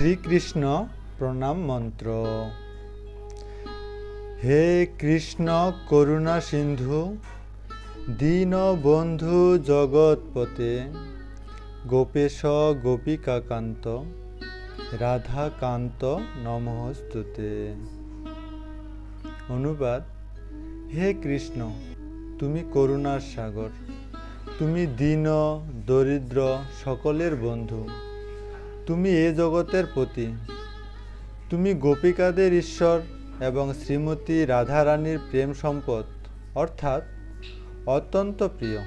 শ্রীকৃষ্ণ প্রণাম মন্ত্র। হে কৃষ্ণ করুণা সিন্ধু, দীন বন্ধু জগৎপতে, গোপেশ গোপিকাকান্ত, রাধাকান্ত নমস্তুতে। অনুবাদ, হে কৃষ্ণ, তুমি করুণার সাগর, তুমি দীন, দরিদ্র সকলের বন্ধু। তুমি এ জগতের প্রতি। তুমি গোপিকাদের ঈশ্বর এবং শ্রীমতী রাধারানীর প্রেম সম্পদ, অর্থাৎ অত্যন্ত প্রিয়।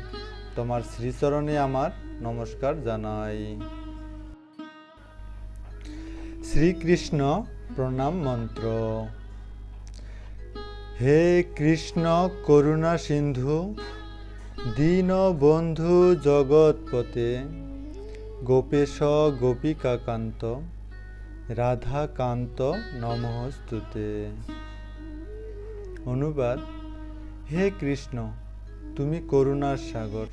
তোমার শ্রীচরণে আমার নমস্কার জানাই। শ্রীকৃষ্ণ প্রণাম মন্ত্র। হে কৃষ্ণ করুণা সিন্ধু দীন বন্ধু জগৎপতে গোপেশ গোপিকাকান্ত, রাধাকান্ত নমস্তুতে অনুবাদ, হে কৃষ্ণ, তুমি করুণার সাগর,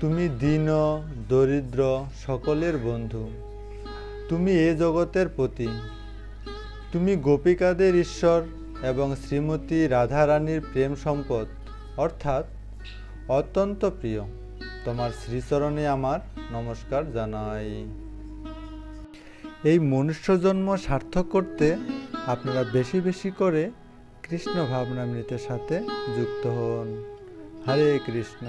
তুমি দীন, দরিদ্র সকলের বন্ধু, তুমি এ জগতের প্রতি তুমি গোপিকাদের ঈশ্বর এবং শ্রীমতী রাধারানীর প্রেম সম্পদ, অর্থাৎ অত্যন্ত প্রিয়। তোমার শ্রীচরণে আমার নমস্কার জানাই। এই মনুষ্য জন্ম সার্থক করতে আপনারা বেশি বেশি করে কৃষ্ণ ভাবনামৃতের সাথে যুক্ত হন। হরে কৃষ্ণ।